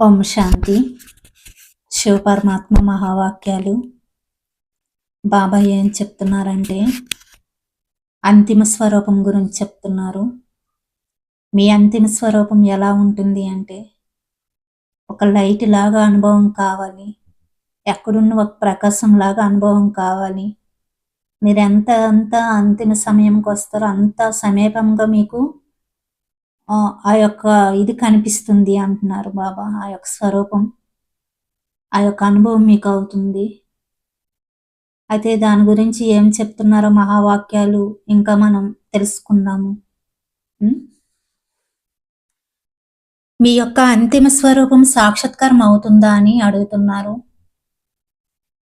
ఓం శాంతి. శివపరమాత్మ మహావాక్యాలు. బాబా ఏం చెప్తున్నారంటే అంతిమ స్వరూపం గురించి చెప్తున్నారు. మీ అంతిమ స్వరూపం ఎలా ఉంటుంది అంటే ఒక లైట్ లాగా అనుభవం కావాలి. ఎక్కడున్న ఒక ప్రకాశం లాగా అనుభవం కావాలి. మీరు ఎంత అంత అంతిమ సమయంకి వస్తారో అంత సమీపంగా మీకు ఆ ఆ యొక్క ఇది కనిపిస్తుంది అంటున్నారు బాబా. ఆ యొక్క స్వరూపం ఆ యొక్క అనుభవం మీకు అవుతుంది. అయితే దాని గురించి ఏం చెప్తున్నారో మహావాక్యాలు ఇంకా మనం తెలుసుకుందాము. మీ యొక్క అంతిమ స్వరూపం సాక్షాత్కారం అవుతుందా అని అడుగుతున్నారు.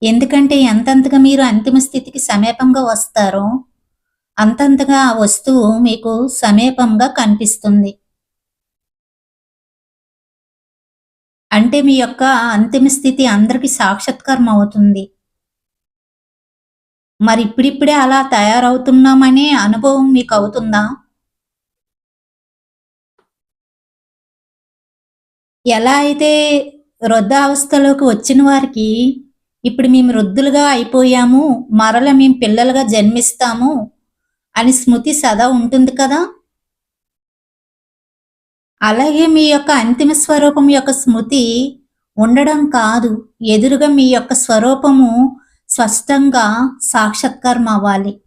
ఎందుకంటే ఎంతంతగా మీరు అంతిమ స్థితికి సమీపంగా వస్తారో అంతంతగా ఆ వస్తువు మీకు సమీపంగా కనిపిస్తుంది. అంటే మీ యొక్క అంతిమ స్థితి అందరికి సాక్షాత్కారం అవుతుంది. మరి ఇప్పుడిప్పుడే అలా తయారవుతున్నామనే అనుభవం మీకు అవుతుందా? ఎలా అయితే వృద్ధావస్థలోకి వచ్చిన వారికి ఇప్పుడు మేము వృద్ధులుగా అయిపోయాము మరల మేము పిల్లలుగా జన్మిస్తాము అని స్మృతి సదా ఉంటుంది కదా? అలాగే మీ యొక్క అంతిమ స్వరూపం యొక్క స్మృతి ఉండడం కాదు. ఎదురుగా మీ యొక్క స్వరూపము స్పష్టంగా సాక్షాత్కారం అవ్వాలి.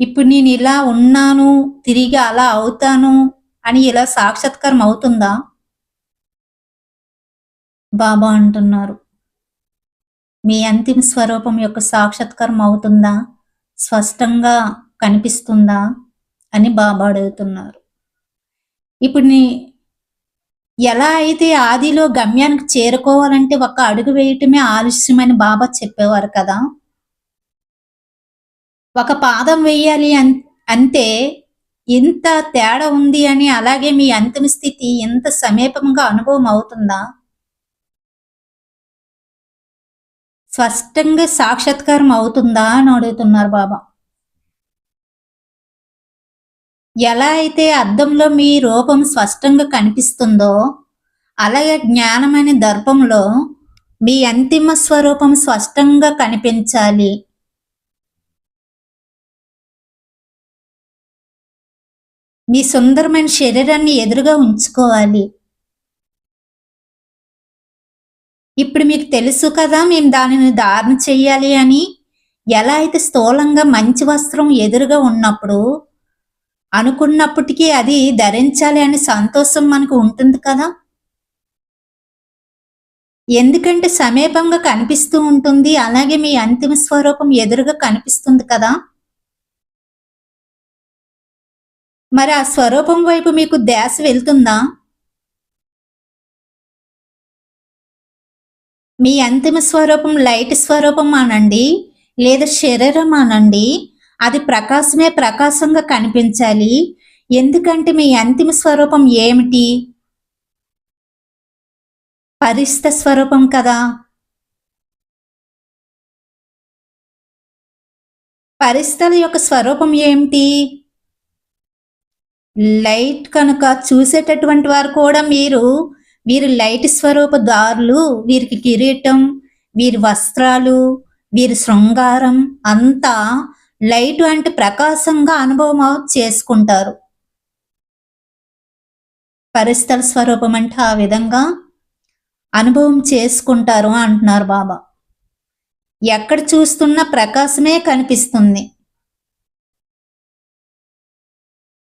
ఇప్పుడు నేను ఇలా ఉన్నాను తిరిగి అలా అవుతాను అని ఇలా సాక్షాత్కారం అవుతుందా? బాబా అంటున్నారు. మీ అంతిమ స్వరూపం యొక్క సాక్షాత్కారం అవుతుందా? స్పష్టంగా కనిపిస్తుందా? అని బాబా అడుగుతున్నారు ఇప్పుడు నీ ఎలా అయితే ఆదిలో గమ్యానికి చేరుకోవాలంటే ఒక అడుగు వేయటమే ఆలస్యమని బాబా చెప్పేవారు కదా. ఒక పాదం వేయాలి అన్ అంటే ఎంత తేడా ఉంది అని అలాగే మీ అంతిమ స్థితి ఎంత సమీపంగా అనుభవం అవుతుందా? స్పష్టంగా సాక్షాత్కారం అవుతుందా అని అడుగుతున్నారు బాబా. ఎలా అయితే అద్దంలో మీ రూపం స్పష్టంగా కనిపిస్తుందో అలాగే జ్ఞానమైన దర్పంలో మీ అంతిమ స్వరూపం స్పష్టంగా కనిపించాలి. మీ సుందరమైన శరీరాన్ని ఎదురుగా ఉంచుకోవాలి. ఇప్పుడు మీకు తెలుసు కదా మేము దానిని ధారణ చెయ్యాలి అని. ఎలా అయితే స్థూలంగా మంచి వస్త్రం ఎదురుగా ఉన్నప్పుడు అనుకున్నప్పటికీ అది ధరించాలి అనే సంతోషం మనకు ఉంటుంది కదా? ఎందుకంటే సమీపంగా కనిపిస్తూ ఉంటుంది అలాగే మీ అంతిమ స్వరూపం ఎదురుగా కనిపిస్తుంది కదా? మరి ఆ స్వరూపం వైపు మీకు ధ్యాస వెళ్తుందా? మీ అంతిమ స్వరూపం లైట్ స్వరూపం అనండి లేదా శరీరం అనండి అది ప్రకాశమే ప్రకాశంగా కనిపించాలి. ఎందుకంటే మీ అంతిమ స్వరూపం ఏమిటి? పరిస్థ స్వరూపం కదా. పరిస్థల యొక్క స్వరూపం ఏమిటి? లైట్ కనుక చూసేటటువంటి వారు కూడా మీరు వీరి లైట్ స్వరూప దారులు వీరికి కిరీటం వీరి వస్త్రాలు వీరి శృంగారం అంతా లైట్ అంటే ప్రకాశంగా అనుభవం చేసుకుంటారు. పరిస్థల స్వరూపం అంటే ఆ విధంగా అనుభవం చేసుకుంటారు అంటున్నారు బాబా. ఎక్కడ చూస్తున్న ప్రకాశమే కనిపిస్తుంది.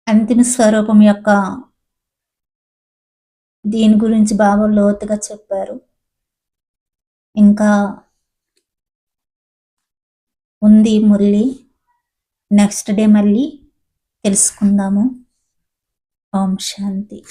అంతిమ స్వరూపం యొక్క దీని గురించి బాగా లోతుగా చెప్పారు. ఇంకా ఉంది మురళి. నెక్స్ట్ డే మళ్ళీ తెలుసుకుందాము. ఓం శాంతి.